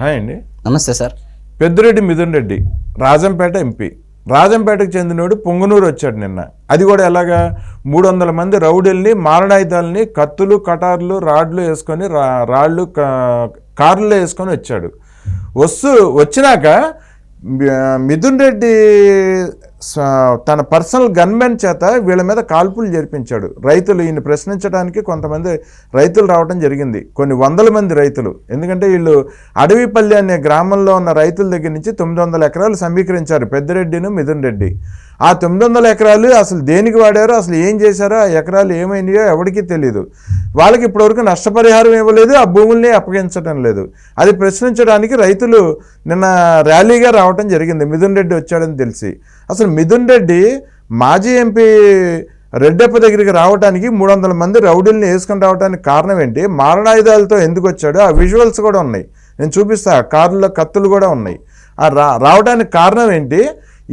Hi అండి. నమస్తే sir. Peddireddy Mithun Reddy Rajampet MP. రాజంపేటకు చెందినోడు పొంగునూరు వచ్చాడు నిన్న. అది కూడా ఎలాగా? మూడు వందల మంది రౌడీల్ని మారణాయుధాలని కత్తులు కటార్లు రాడ్లు వేసుకొని రా రాళ్ళు కా- కార్లలో వేసుకొని వచ్చాడు. వస్తూ వచ్చినాక మిథున్ రెడ్డి స- తన పర్సనల్ గన్మెన్ చేత వీళ్ళ మీద కాల్పులు జరిపించాడు. రైతులు ఈయన ప్రశ్నించడానికి కొంతమంది రైతులు రావడం జరిగింది. కొన్ని వందల మంది రైతులు. ఎందుకంటే వీళ్ళు అడవిపల్లి అనే గ్రామంలో ఉన్న రైతుల దగ్గర నుంచి తొమ్మిది వందల ఎకరాలు సమీకరించారు పెద్దిరెడ్డిను మిథున్ రెడ్డి. ఆ తొమ్మిది వందల ఎకరాలు అసలు దేనికి వాడారో అసలు ఏం చేశారో ఆ ఎకరాలు ఏమైనాయో ఎవరికీ తెలియదు వాళ్ళకి ఇప్పటివరకు నష్టపరిహారం ఇవ్వలేదు ఆ భూముల్ని అప్పగించడం లేదు. అది ప్రశ్నించడానికి రైతులు నిన్న ర్యాలీగా రావటం జరిగింది. మిథున్ రెడ్డి వచ్చాడని తెలిసి. అసలు మిథున్ రెడ్డి మాజీ ఎంపీ రెడ్డప్ప దగ్గరికి రావడానికి మూడు వందల మంది రౌడీల్ని వేసుకొని రావడానికి కారణం ఏంటి? మారణాయుధాలతో ఎందుకు వచ్చాడో? ఆ విజువల్స్ కూడా ఉన్నాయి. నేను చూపిస్తా. ఆ కారులో కత్తులు కూడా ఉన్నాయి. ఆ రా రావడానికి కారణం ఏంటి?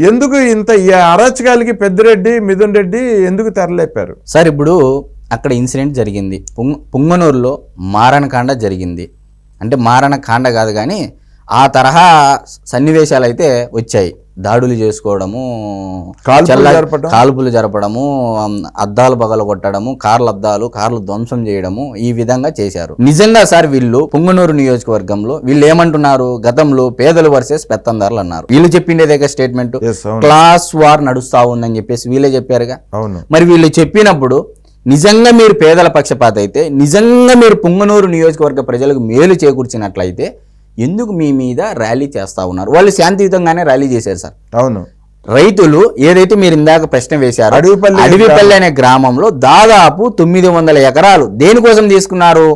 ఎందుకు ఇంత ఈ అరాచకాలకి పెద్దిరెడ్డి మిథున్ రెడ్డి ఎందుకు తెరలేపారు? సార్ ఇప్పుడు అక్కడ ఇన్సిడెంట్ జరిగింది. పుంగ పుంగనూరులో మారణకాండ జరిగింది. అంటే మారణకాండ కాదు కానీ ఆ తరహా సన్నివేశాలు అయితే వచ్చాయి. దాడులు చేసుకోవడము కాల్పులు జరపడము అద్దాలు పగల కొట్టడము కార్ల అద్దాలు కార్లు ధ్వంసం చేయడము ఈ విధంగా చేశారు. నిజంగా సార్ వీళ్ళు పుంగనూరు నియోజకవర్గంలో వీళ్ళు ఏమంటున్నారు? గతంలో పేదలు వర్సెస్ పెత్తందారులు అన్నారు. వీళ్ళు చెప్పిండేదే స్టేట్మెంట్. క్లాస్ వార్ నడుస్తా ఉందని చెప్పేసి వీళ్ళే చెప్పారుగా. మరి వీళ్ళు చెప్పినప్పుడు నిజంగా మీరు పేదల పక్షపాత అయితే నిజంగా మీరు పుంగనూరు నియోజకవర్గ ప్రజలకు మేలు చేకూర్చినట్లయితే ఎందుకు మీ మీద ర్యాలీ చేస్తా ఉన్నారు? వాళ్ళు శాంతియుతంగానే ర్యాలీ చేశారు సార్. అవును. రైతులు ఏదైతే మీరు ఇందాక ప్రశ్న వేశారో అడవిపల్లి అడవిపల్లి అనే గ్రామంలో దాదాపు తొమ్మిది వందల ఎకరాలు దేనికోసం తీసుకున్నారు?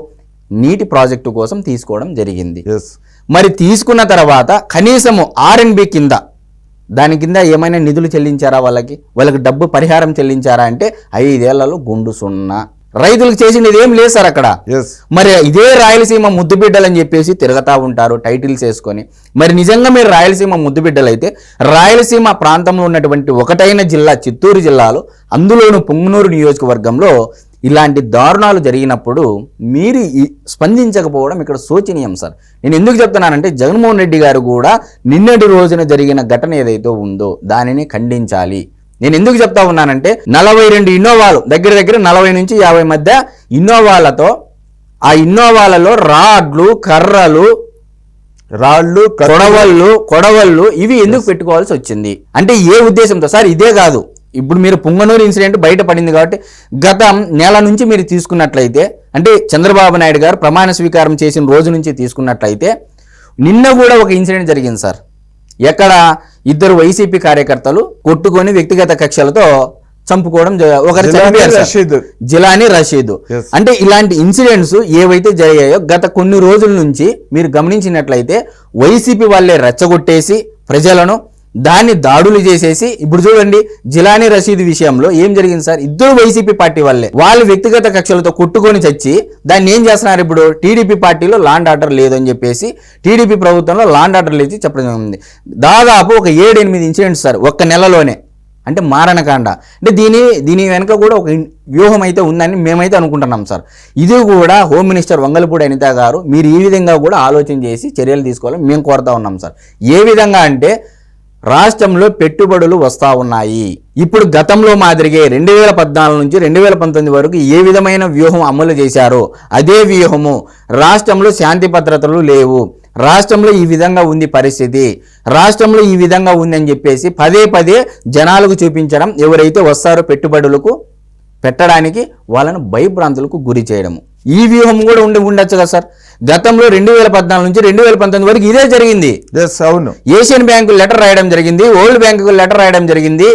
నీటి ప్రాజెక్టు కోసం తీసుకోవడం జరిగింది. మరి తీసుకున్న తర్వాత కనీసము ఆర్ఎన్బి కింద దాని కింద ఏమైనా నిధులు చెల్లించారా వాళ్ళకి? వాళ్ళకి డబ్బు పరిహారం చెల్లించారా అంటే ఐదేళ్ళలో గుండు సున్నా. రైతులకు చేసింది ఏం లేదు సార్ అక్కడ. మరి ఇదే రాయలసీమ ముద్దుబిడ్డలని చెప్పేసి తిరగతా ఉంటారు టైటిల్స్ వేసుకొని. మరి నిజంగా మీరు రాయలసీమ ముద్దుబిడ్డలైతే రాయలసీమ ప్రాంతంలో ఉన్నటువంటి ఒకటైన జిల్లా చిత్తూరు జిల్లాలో అందులోను పుంగనూరు నియోజకవర్గంలో ఇలాంటి దారుణాలు జరిగినప్పుడు మీరు స్పందించకపోవడం ఇక్కడ శోచనీయం సార్. నేను ఎందుకు చెప్తున్నానంటే జగన్మోహన్ రెడ్డి గారు కూడా నిన్నటి రోజున జరిగిన ఘటన ఏదైతే ఉందో దానిని ఖండించాలి. నేను ఎందుకు చెప్తా ఉన్నానంటే నలభై రెండు ఇన్నోవాలు దగ్గర దగ్గర నలభై నుంచి యాభై మధ్య ఇన్నోవాలతో ఆ ఇన్నోవాలలో రాడ్లు కర్రలు రాళ్ళు కొడవళ్ళు కొడవళ్ళు ఇవి ఎందుకు పెట్టుకోవాల్సి వచ్చింది? అంటే ఏ ఉద్దేశంతో? సార్ ఇదే కాదు. ఇప్పుడు మీరు పుంగనూరు ఇన్సిడెంట్ బయట పడింది కాబట్టి గత నెల నుంచి మీరు తీసుకున్నట్లయితే అంటే చంద్రబాబు నాయుడు గారు ప్రమాణ స్వీకారం చేసిన రోజు నుంచి తీసుకున్నట్లయితే నిన్న కూడా ఒక ఇన్సిడెంట్ జరిగింది సార్. ఎక్కడ? ఇద్దరు వైసీపీ కార్యకర్తలు కొట్టుకొని వ్యక్తిగత కక్షలతో చంపుకోవడం ఒకరు. రషీద్. జిలానీ రషీద్. అంటే ఇలాంటి ఇన్సిడెంట్స్ ఏవైతే జరిగాయో గత కొన్ని రోజుల నుంచి మీరు గమనించినట్లయితే వైసీపీ వాళ్ళే రెచ్చగొట్టేసి ప్రజలను దాన్ని దాడులు చేసేసి ఇప్పుడు చూడండి జిలానీ రషీద్ విషయంలో ఏం జరిగింది సార్? ఇద్దరు వైసీపీ పార్టీ వాళ్ళే. వాళ్ళు వ్యక్తిగత కక్షలతో కొట్టుకొని చచ్చి దాన్ని ఏం చేస్తున్నారు ఇప్పుడు? టీడీపీ పార్టీలో లాండ్ ఆర్డర్ లేదు అని చెప్పేసి టీడీపీ ప్రభుత్వంలో లాండ్ ఆర్డర్ లేదు చెప్పడం జరిగింది. దాదాపు ఒక ఏడు ఎనిమిది ఇన్సిడెంట్స్ సార్ ఒక్క నెలలోనే. అంటే మారణకాండ. అంటే దీని దీని వెనుక కూడా ఒక వ్యూహం అయితే ఉందని మేమైతే అనుకుంటున్నాం సార్. ఇది కూడా హోమ్ మినిస్టర్ వంగలపూడి అనిత గారు మీరు ఈ విధంగా కూడా ఆలోచన చేసి చర్యలు తీసుకోవాలని మేము కోరుతా ఉన్నాం సార్. ఏ విధంగా అంటే రాష్ట్రంలో పెట్టుబడులు వస్తూ ఉన్నాయి. ఇప్పుడు గతంలో మాదిరిగే రెండు వేల పద్నాలుగు నుంచి రెండు వేల పంతొమ్మిది వరకు ఏ విధమైన వ్యూహం అమలు చేశారో అదే వ్యూహము రాష్ట్రంలో శాంతి భద్రతలు లేవు. రాష్ట్రంలో ఈ విధంగా ఉంది పరిస్థితి. రాష్ట్రంలో ఈ విధంగా ఉందని చెప్పేసి పదే పదే జనాలకు చూపించడం ఎవరైతే వస్తారో పెట్టుబడులకు పెట్టడానికి వాళ్ళను భయభ్రాంతులకు గురి చేయడము. ఈ వ్యూహం కూడా ఉండి ఉండొచ్చు కదా సార్. గతంలో రెండు వేల పద్నాలుగు నుంచి రెండు వేల పంతొమ్మిది వరకు ఇదే జరిగింది. అవును. ఏషియన్ బ్యాంకు లెటర్ రాయడం జరిగింది వరల్డ్ బ్యాంకు లెటర్ రాయడం జరిగింది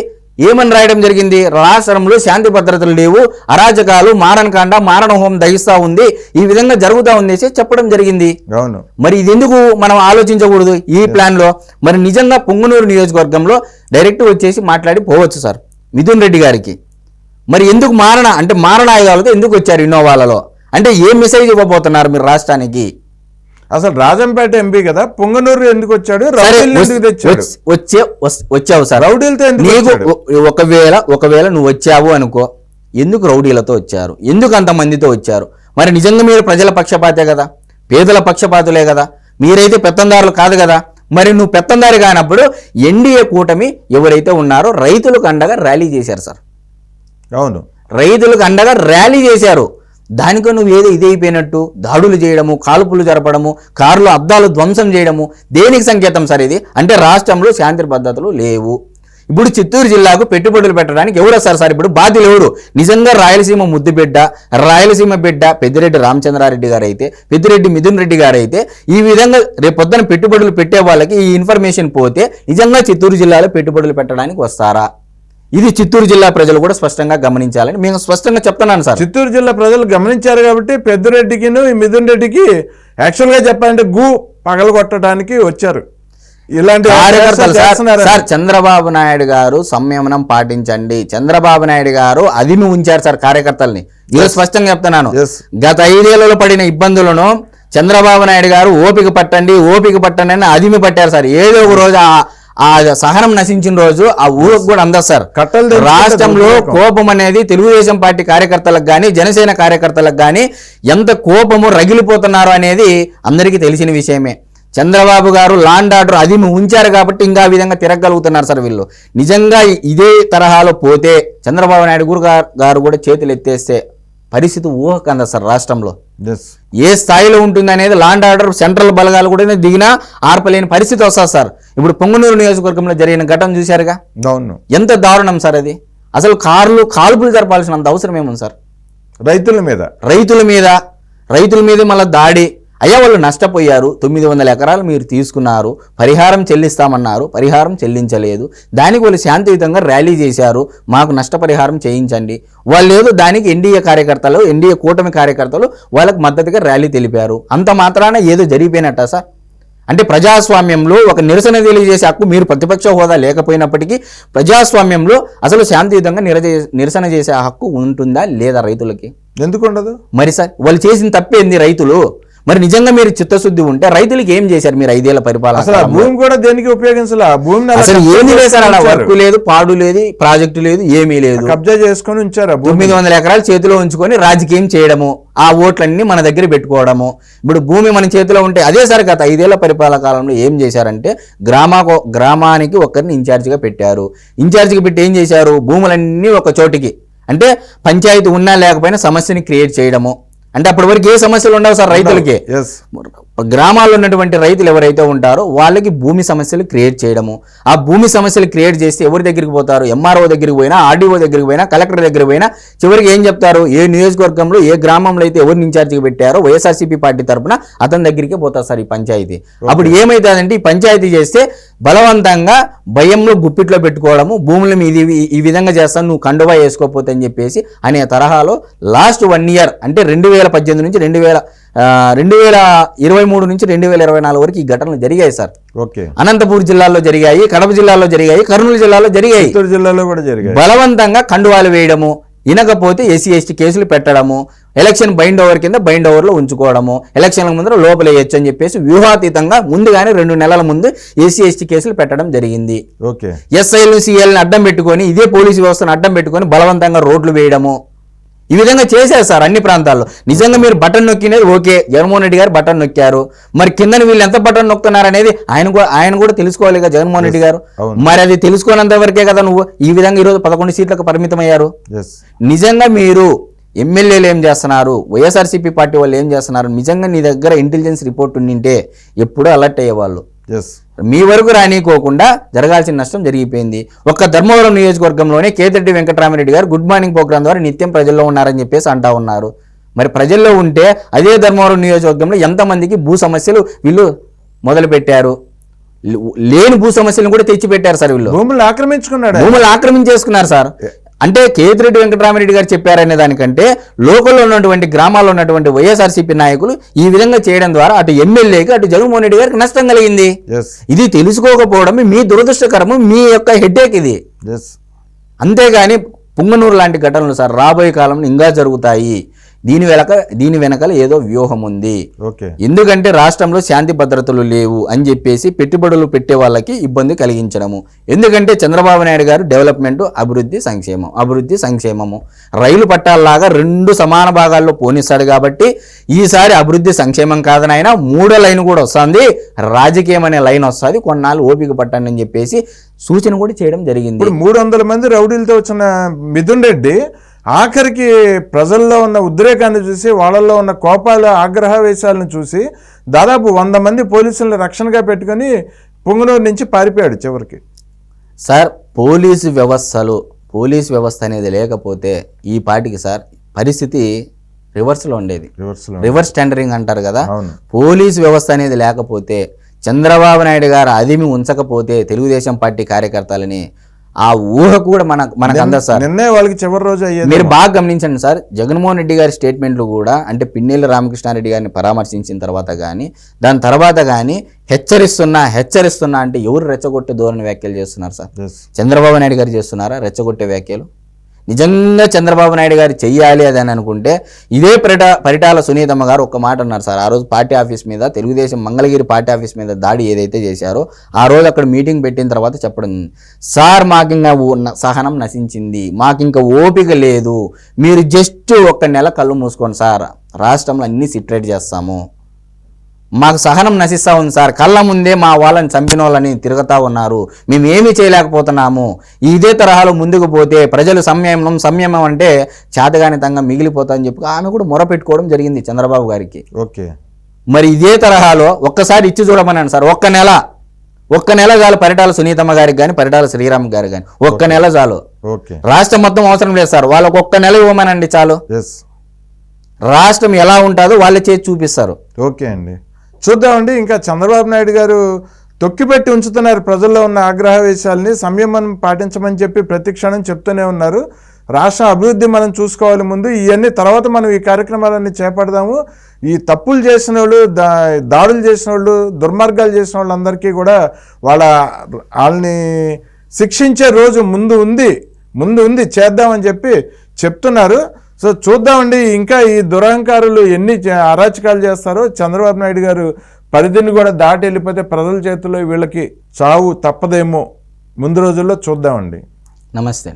ఏమని రాయడం జరిగింది? రాష్ట్రంలో శాంతి భద్రతలు లేవు అరాజకాలు మారణకాండ మారణ హోమం దహిస్తా ఉంది ఈ విధంగా జరుగుతూ ఉంది అనేసి చెప్పడం జరిగింది. అవును. మరి ఇది ఎందుకు మనం ఆలోచించకూడదు ఈ ప్లాన్లో మరి నిజంగా పొంగునూరు నియోజకవర్గంలో డైరెక్ట్ వచ్చేసి మాట్లాడి పోవచ్చు సార్ మిథున్ రెడ్డి గారికి. మరి ఎందుకు మారణ అంటే మారణ ఆయుధాలతో ఎందుకు వచ్చారు ఇన్నోవాలలో? అంటే ఏ మెసేజ్ ఇవ్వబోతున్నారు మీరు రాష్ట్రానికి? అసలు రాజంపేట ఎంపీ కదా పొంగనూరు ఎందుకు వచ్చాడు? వచ్చే వచ్చావు సార్. రౌడీలతో నీకు ఒకవేళ ఒకవేళ నువ్వు వచ్చావు అనుకో ఎందుకు రౌడీలతో వచ్చారు? ఎందుకు అంతమందితో వచ్చారు? మరి నిజంగా మీరు ప్రజల పక్షపాతే కదా? పేదల పక్షపాతులే కదా? మీరైతే పెత్తందారులు కాదు కదా? మరి నువ్వు పెత్తందారి కానప్పుడు ఎన్డీఏ కూటమి ఎవరైతే ఉన్నారో రైతులకు అండగా ర్యాలీ చేశారు సార్. అవును. రైతులకు అండగా ర్యాలీ చేశారు. దానికో నువ్వు ఏదో ఇదైపోయినట్టు దాడులు చేయడము కాల్పులు జరపడము కార్లు అద్దాలు ధ్వంసం చేయడము దేనికి సంకేతం సార్ ఇది? అంటే రాష్ట్రంలో శాంతి పద్ధతులు లేవు. ఇప్పుడు చిత్తూరు జిల్లాకు పెట్టుబడులు పెట్టడానికి ఎవరు వస్తారు సార్? ఇప్పుడు బాధ్యులు ఎవరు? నిజంగా రాయలసీమ ముద్దు బిడ్డ రాయలసీమ బిడ్డ పెద్దిరెడ్డి రామచంద్రారెడ్డి గారు అయితే పెద్దిరెడ్డి మిథున్ రెడ్డి గారు అయితే ఈ విధంగా రేపు పొద్దున పెట్టుబడులు పెట్టే వాళ్ళకి ఈ ఇన్ఫర్మేషన్ పోతే నిజంగా చిత్తూరు జిల్లాలో పెట్టుబడులు పెట్టడానికి వస్తారా? ఇది చిత్తూరు జిల్లా ప్రజలు కూడా స్పష్టంగా గమనించాలని మేము స్పష్టంగా చెప్తున్నాను సార్. చిత్తూరు జిల్లా ప్రజలు గమనించారు కాబట్టి పెద్దిరెడ్డికిను ఈ మిథున్ రెడ్డికి యాక్చువల్గా చెప్పాలంటే గు పగలగొట్టడానికి వచ్చారు. ఇలాంటి కార్యకర్తలు సార్ చంద్రబాబు నాయుడు గారు సంయమనం పాటించండి. చంద్రబాబు నాయుడు గారు అదిమి ఉంచారు సార్ కార్యకర్తల్ని. ఇది స్పష్టంగా చెప్తున్నాను. గత ఐదేళ్ళలో పడిన ఇబ్బందులను చంద్రబాబు నాయుడు గారు ఓపిక పట్టండి ఓపిక పట్టండి అని అదిమి పట్టారు సార్. ఏదో ఒక రోజు ఆ- సహనం నశించిన రోజు ఆ ఊరికి కూడా అందదు సార్. రాష్ట్రంలో. కోపం అనేది తెలుగుదేశం పార్టీ కార్యకర్తలకు కానీ జనసేన కార్యకర్తలకు కానీ ఎంత కోపము రగిలిపోతున్నారు అనేది అందరికీ తెలిసిన విషయమే. చంద్రబాబు గారు లాండ్ ఆర్డర్ అది ఉంచారు కాబట్టి ఇంకా విధంగా తిరగలుగుతున్నారు సార్ వీళ్ళు. నిజంగా ఇదే తరహాలో పోతే చంద్రబాబు నాయుడు గారు- గారు కూడా చేతులు ఎత్తేస్తే పరిస్థితి ఊహకంద సార్ రాష్ట్రంలో. ఏ స్థాయిలో ఉంటుంది అనేది లాండ్ ఆర్డర్ సెంట్రల్ బలగాలు కూడా దిగినా ఆర్పలేని పరిస్థితి వస్తుంది సార్. ఇప్పుడు పొంగునూరు నియోజకవర్గంలో జరిగిన ఘటన చూశారుగా? అవును. ఎంత దారుణం సార్ అది? అసలు కార్లు కాల్పులు జరపాల్సినంత అవసరం ఏముంది సార్? రైతుల మీద. రైతుల మీద రైతుల మీద మళ్ళీ దాడి అయ్యా వాళ్ళు నష్టపోయారు. తొమ్మిది వందల ఎకరాలు మీరు తీసుకున్నారు. పరిహారం చెల్లిస్తామన్నారు. పరిహారం చెల్లించలేదు. దానికి వాళ్ళు శాంతియుతంగా ర్యాలీ చేశారు. మాకు నష్టపరిహారం చేయించండి. వాళ్ళు ఏదో దానికి ఎన్డీఏ కార్యకర్తలు ఎన్డీఏ కూటమి కార్యకర్తలు వాళ్ళకు మద్దతుగా ర్యాలీ తెలిపారు. అంత మాత్రాన ఏదో జరిగిపోయినట్టా సార్? అంటే ప్రజాస్వామ్యంలో ఒక నిరసన తెలియజేసే హక్కు మీరు ప్రతిపక్ష హోదా లేకపోయినప్పటికీ ప్రజాస్వామ్యంలో అసలు శాంతియుతంగా నిరజే నిరసన చేసే హక్కు ఉంటుందా లేదా రైతులకి? ఎందుకు ఉండదు? మరి సార్ వాళ్ళు చేసిన తప్పేంది రైతులు? మరి నిజంగా మీరు చిత్తశుద్ధి ఉంటే రైతులకి ఏం చేశారు మీరు ఐదేళ్ళ పరిపాలన అసలు? భూమి కూడా దేనికి ఉపయోగించాలి? భూమిని అసలు ఏమీ లేదు అలా వర్క్. లేదు పాడు లేదు ప్రాజెక్టు లేదు ఏమీ లేదు. కబ్జా చేసుకొని ఉంచారు తొమ్మిది వందల ఎకరాలు చేతిలో ఉంచుకొని రాజకీయం చేయడము ఆ ఓట్లన్నీ మన దగ్గర పెట్టుకోవడము. ఇప్పుడు భూమి మన చేతిలో ఉంటే అదే సార్ గత ఐదేళ్ళ పరిపాలన కాలంలో ఏం చేశారంటే గ్రామా గ్రామానికి ఒకరిని ఇన్ఛార్జిగా పెట్టారు. ఇన్ఛార్జిగా పెట్టి ఏం చేశారు? భూములన్నీ ఒక చోటికి. అంటే పంచాయతీ ఉన్నా లేకపోయినా సమస్యని క్రియేట్ చేయడము. అంటే అప్పటి వరకు ఏ సమస్యలు ఉండవు సార్ రైతులకి. గ్రామాల్లో ఉన్నటువంటి రైతులు ఎవరైతే ఉంటారో వాళ్ళకి భూమి సమస్యలు క్రియేట్ చేయడము. ఆ భూమి సమస్యలు క్రియేట్ చేస్తే ఎవరి దగ్గరికి పోతారు? ఎంఆర్ఓ దగ్గరికి పోయినా ఆర్డీఓ దగ్గరికి పోయినా కలెక్టర్ దగ్గరికి పోయినా చివరికి ఏం చెప్తారు? ఏ నియోజకవర్గంలో ఏ గ్రామంలో అయితే ఎవరిని ఇన్ఛార్జిగా పెట్టారో వైఎస్ఆర్సీపీ పార్టీ తరపున అతని దగ్గరికి పోతారు సార్ ఈ పంచాయతీ. అప్పుడు ఏమైతుందంటే ఈ పంచాయతీ చేస్తే బలవంతంగా భయంలో గుప్పిట్లో పెట్టుకోవడము భూముల మీద ఇవి- ఈ విధంగా చేస్తాను నువ్వు కండువా వేసుకోకపోతే అని చెప్పేసి అనే తరహాలో లాస్ట్ వన్ ఇయర్ అంటే రెండు వేల పద్దెనిమిది నుంచి రెండు వేల రెండు వేల ఇరవై మూడు నుంచి రెండు వేల ఇరవై నాలుగు వరకు ఈ ఘటనలు జరిగాయి సార్. ఓకే. అనంతపూర్ జిల్లాలో జరిగాయి కడప జిల్లాలో జరిగాయి కర్నూలు జిల్లాలో జరిగాయి. జిల్లాలో కూడా జరిగాయి. బలవంతంగా కండువాలు వేయడము వినకపోతే ఎస్సీ ఎస్టీ కేసులు పెట్టడము ఎలక్షన్ బైండ్ ఓవర్ కింద బైండ్ ఓవర్లో ఉంచుకోవడము ఎలక్షన్ల ముందర లోపలేయచ్చు అని చెప్పేసి వ్యూహాతీతంగా ముందుగానే రెండు నెలల ముందు ఎస్సీ ఎస్టీ కేసులు పెట్టడం జరిగింది. ఓకే. ఎస్ఐలు సిఎల్ని అడ్డం పెట్టుకొని ఇదే పోలీసు వ్యవస్థను అడ్డం పెట్టుకొని బలవంతంగా రోడ్లు వేయడము ఈ విధంగా చేశారు సార్ అన్ని ప్రాంతాల్లో. నిజంగా మీరు బటన్ నొక్కినది ఓకే. జగన్మోహన్ రెడ్డి గారు బటన్ నొక్కారు. మరి కింద వీళ్ళు ఎంత బటన్ నొక్కుతున్నారు అనేది ఆయన కూడా ఆయన కూడా తెలుసుకోవాలి కదా జగన్మోహన్ రెడ్డి గారు. మరి అది తెలుసుకోనంత వరకే కదా నువ్వు ఈ విధంగా ఈరోజు పదకొండు సీట్లకు పరిమితం అయ్యారు నిజంగా మీరు ఎమ్మెల్యేలు ఏం చేస్తున్నారు? వైఎస్ఆర్సీపీ పార్టీ వాళ్ళు ఏం చేస్తున్నారు? నిజంగా నీ దగ్గర ఇంటెలిజెన్స్ రిపోర్ట్ ఉండింటే ఎప్పుడూ అలర్ట్ అయ్యేవాళ్ళు. ఎస్ మీ వరకు రానికోకుండా జరగాల్సిన నష్టం జరిగిపోయింది. ఒక్క ధర్మవరం నియోజకవర్గంలోనే కేతిరెడ్డి వెంకటరామరెడ్డి గారు గుడ్ మార్నింగ్ ప్రోగ్రాం ద్వారా నిత్యం ప్రజల్లో ఉన్నారని చెప్పేసి అంటా ఉన్నారు. మరి ప్రజల్లో ఉంటే అదే ధర్మవరం నియోజకవర్గంలో ఎంతమందికి భూ సమస్యలు వీళ్ళు మొదలు పెట్టారు లేని భూ సమస్యలను కూడా తెచ్చి పెట్టారు సార్ వీళ్ళు. భూములు ఆక్రమించుకున్నాడు? ఆయన. భూములు ఆక్రమించేసుకున్నారు సార్. అంటే కేతిరెడ్డి వెంకటరామరెడ్డి గారు చెప్పారనే దానికంటే లోకల్లో ఉన్నటువంటి గ్రామాల్లో ఉన్నటువంటి వైఎస్ఆర్సీపీ నాయకులు ఈ విధంగా చేయడం ద్వారా అటు ఎమ్మెల్యేకి అటు జగన్మోహన్ రెడ్డి గారికి నష్టం కలిగింది. ఇది తెలుసుకోకపోవడం మీ దురదృష్టకరము మీ యొక్క హెడ్ఏక్ ఇది. అంతేగాని పుంగనూరు లాంటి ఘటనలు సార్ రాబోయే కాలంలో ఇంకా జరుగుతాయి. దీని వెనక దీని వెనకాల ఏదో వ్యూహం ఉంది ఓకే. ఎందుకంటే రాష్ట్రంలో శాంతి భద్రతలు లేవు అని చెప్పేసి పెట్టుబడులు పెట్టే వాళ్ళకి ఇబ్బంది కలిగించడము. ఎందుకంటే చంద్రబాబు నాయుడు గారు డెవలప్మెంట్ అభివృద్ధి సంక్షేమం అభివృద్ధి సంక్షేమము. రైలు పట్టాలలాగా రెండు సమాన భాగాల్లో పోనిస్తాడు కాబట్టి ఈసారి అభివృద్ధి సంక్షేమం కాదని ఆయన మూడో లైన్ కూడా వస్తుంది. రాజకీయం అనే లైన్ వస్తుంది. కొన్నాళ్ళు ఓపిక పట్టండి అని చెప్పేసి సూచన కూడా చేయడం జరిగింది. మూడు వందల మంది రౌడీలతో వచ్చిన మిథున్ రెడ్డి ఆఖరికి ప్రజల్లో ఉన్న ఉద్రేకాన్ని చూసి వాళ్ళల్లో ఉన్న కోపాల ఆగ్రహవేశాలను చూసి దాదాపు వంద మంది పోలీసులను రక్షణగా పెట్టుకొని పొంగునూరు నుంచి పారిపోయాడు చివరికి. సార్ పోలీసు వ్యవస్థలు పోలీస్ వ్యవస్థ అనేది లేకపోతే ఈ పాటికి సార్ పరిస్థితి రివర్స్లో ఉండేది. రివర్స్ టెండరింగ్ అంటారు కదా పోలీస్ వ్యవస్థ అనేది లేకపోతే చంద్రబాబు నాయుడు గారు అదిమి ఉంచకపోతే తెలుగుదేశం పార్టీ కార్యకర్తలని ఆ ఊహ కూడా మన మనకు అందదు సార్. నిన్నే వాళ్ళకి చివరి రోజు అయ్యేది మీరు బాగా గమనించండి సార్. జగన్మోహన్ రెడ్డి గారి స్టేట్మెంట్లు కూడా అంటే పిన్నెల్లి రామకృష్ణారెడ్డి గారిని పరామర్శించిన తర్వాత కానీ దాని తర్వాత కానీ హెచ్చరిస్తున్నా హెచ్చరిస్తున్నా అంటే ఎవరు రెచ్చగొట్టే ధోరణి వ్యాఖ్యలు చేస్తున్నారు సార్. చంద్రబాబు నాయుడు గారు చేస్తున్నారా? రెచ్చగొట్టే వ్యాఖ్యలు? నిజంగా చంద్రబాబు నాయుడు గారు చెయ్యాలి అది అని అనుకుంటే ఇదే పరిట పరిటాల సునీతమ్మ గారు ఒక మాట అన్నారు సార్. ఆ రోజు పార్టీ ఆఫీస్ మీద తెలుగుదేశం మంగళగిరి పార్టీ ఆఫీస్ మీద దాడి ఏదైతే చేశారో ఆ రోజు అక్కడ మీటింగ్ పెట్టిన తర్వాత చెప్పడం సార్ మాకు ఇంకా సహనం నశించింది. మాకు ఇంకా ఓపిక లేదు. మీరు జస్ట్ ఒక్క నెల కళ్ళు మూసుకోండి సార్. రాష్ట్రంలో అన్ని సిట్రేట్ చేస్తాము. మాకు సహనం నశిస్తా ఉంది సార్. కళ్ళ ముందే మా వాళ్ళని చంపిన వాళ్ళని తిరుగుతా ఉన్నారు. మేము ఏమీ చేయలేకపోతున్నాము. ఇదే తరహాలో ముందుకు పోతే ప్రజలు సంయమనం సంయమం అంటే చేతగానితంగా మిగిలిపోతా అని చెప్పి ఆమె కూడా మొరపెట్టుకోవడం జరిగింది చంద్రబాబు గారికి. ఓకే. మరి ఇదే తరహాలో ఒక్కసారి ఇచ్చి చూడమన్నాను సార్. ఒక్క నెల ఒక్క నెల చాలు పరిటాల సునీతమ్మ గారికి కానీ పరిటాల శ్రీరామ్ గారికి కానీ ఒక్క నెల చాలు. ఓకే. రాష్ట్రం మొత్తం అవసరం లేదు సార్. వాళ్ళకు ఒక్క నెల ఇవ్వమనండి చాలు. రాష్ట్రం ఎలా ఉంటుందో వాళ్ళే చేసి చూపిస్తారు. ఓకే అండి. చూద్దామండి. ఇంకా చంద్రబాబు నాయుడు గారు తొక్కిపెట్టి ఉంచుతున్నారు ప్రజల్లో ఉన్న ఆగ్రహవేశాలని. సంయమనం పాటించమని చెప్పి ప్రతి క్షణం చెప్తూనే ఉన్నారు. రాష్ట్ర అభివృద్ధి మనం చూసుకోవాలి ముందు. ఇవన్నీ తర్వాత మనం ఈ కార్యక్రమాలన్నీ చేపడదాము. ఈ తప్పులు చేసిన వాళ్ళు దా దాడులు చేసిన వాళ్ళు దుర్మార్గాలు చేసిన వాళ్ళందరికీ కూడా వాళ్ళ వాళ్ళని శిక్షించే రోజు ముందు ఉంది. ముందు ఉంది. చేద్దామని చెప్పి చెప్తున్నారు. సో చూద్దామండి ఇంకా ఈ దురహంకారులు ఎన్ని అరాచకాలు చేస్తారో చంద్రబాబు నాయుడు గారు పరిధిని కూడా దాటి వెళ్ళిపోతే ప్రజల చేతుల్లో వీళ్ళకి చావు తప్పదేమో. ముందు రోజుల్లో చూద్దామండి. నమస్తే.